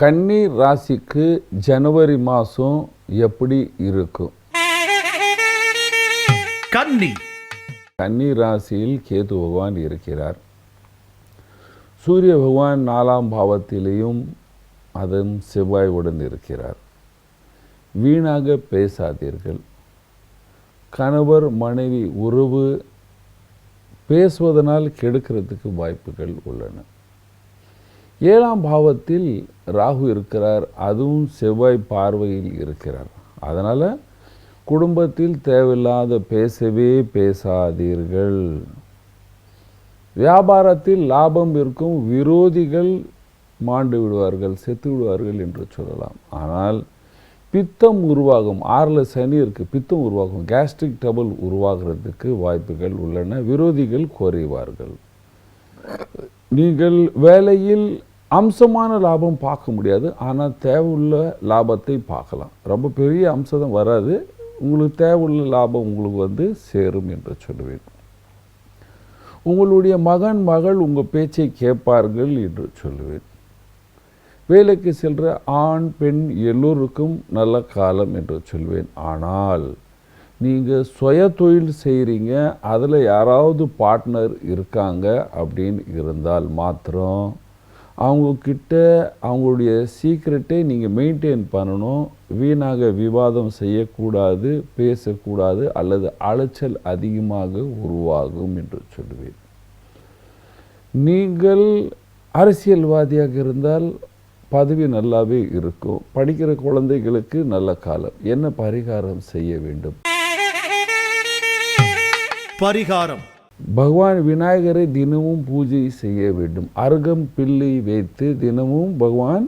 கன்னி ராசிக்கு ஜனவரி மாதம் எப்படி இருக்கும்? கன்னி. கன்னி ராசியில் கேது பகவான் இருக்கிறார். சூரிய பகவான் நாலாம் பாவத்திலேயும் அதன் செவ்வாயுடன் இருக்கிறார். வீணாக பேசாதீர்கள். கணவர் மனைவி உறவு பேசுவதனால் கெடுக்கிறதுக்கு வாய்ப்புகள் உள்ளன. ஏழாம் பாவத்தில் ராகு இருக்கிறார் அதுவும் செவ்வாய் பார்வையில் இருக்கிறார். அதனால் குடும்பத்தில் தேவையில்லாத பேசவே பேசாதீர்கள். வியாபாரத்தில் லாபம் இருக்கும் விரோதிகள் மாண்டு விடுவார்கள் செத்து விடுவார்கள் என்று சொல்லலாம். ஆனால் பித்தம் உருவாகும் ஆறில் சனி இருக்குது பித்தம் உருவாகும் கேஸ்ட்ரிக் டபுள் உருவாகிறதுக்கு வாய்ப்புகள் உள்ளன விரோதிகள் குறைவார்கள். நீங்கள் வேலையில் அம்சமான லாபம் பார்க்க முடியாது. ஆனால் தேவையுள்ள லாபத்தை பார்க்கலாம். ரொம்ப பெரிய அம்சம் வராது. உங்களுக்கு தேவையுள்ள லாபம் உங்களுக்கு வந்து சேரும் என்று சொல்லுவேன் உங்களுடைய மகன் மகள் உங்கள் பேச்சை கேட்பார்கள் என்று சொல்லுவேன் வேலைக்கு செல்கிற ஆண் பெண் எல்லோருக்கும் நல்ல காலம் என்று சொல்வேன். ஆனால் நீங்கள் சுய தொழில் செய்கிறீங்க அதில் யாராவது பார்ட்னர் இருக்காங்க அப்படின்னு இருந்தால் மாத்திரம் அவங்கக்கிட்ட அவங்களுடைய சீக்ரெட்டை நீங்கள் மெயின்டைன் பண்ணணும். வீணாக விவாதம் செய்யக்கூடாது பேசக்கூடாது அல்லது அலைச்சல் அதிகமாக உருவாகும் என்று சொல்லுவேன் நீங்கள் அரசியல்வாதியாக இருந்தால் பதவி நல்லாவே இருக்கும். படிக்கிற குழந்தைகளுக்கு நல்ல காலம். என்ன பரிகாரம் செய்ய வேண்டும்? பரிகாரம். பகவான் விநாயகரை தினமும் பூஜை செய்ய வேண்டும். அருகம் பிள்ளை வைத்து தினமும் பகவான்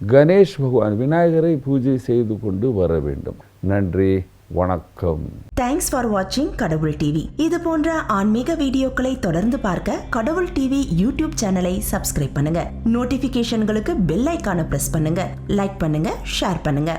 கணேஷ் பகவான் விநாயகரை பூஜை செய்து கொண்டு வர வேண்டும். நன்றி வணக்கம். தேங்க்ஸ் ஃபார் வாட்சிங் கடவுள் டிவி இது போன்ற ஆன்மீக வீடியோக்களை தொடர்ந்து பார்க்க கடவுள் டிவி யூடியூப் சேனலை சப்ஸ்கிரைப் பண்ணுங்க. நோட்டிபிகேஷன்களுக்கு பெல் ஐக்கான பிரஸ் பண்ணுங்க. லைக் பண்ணுங்க ஷேர் பண்ணுங்க.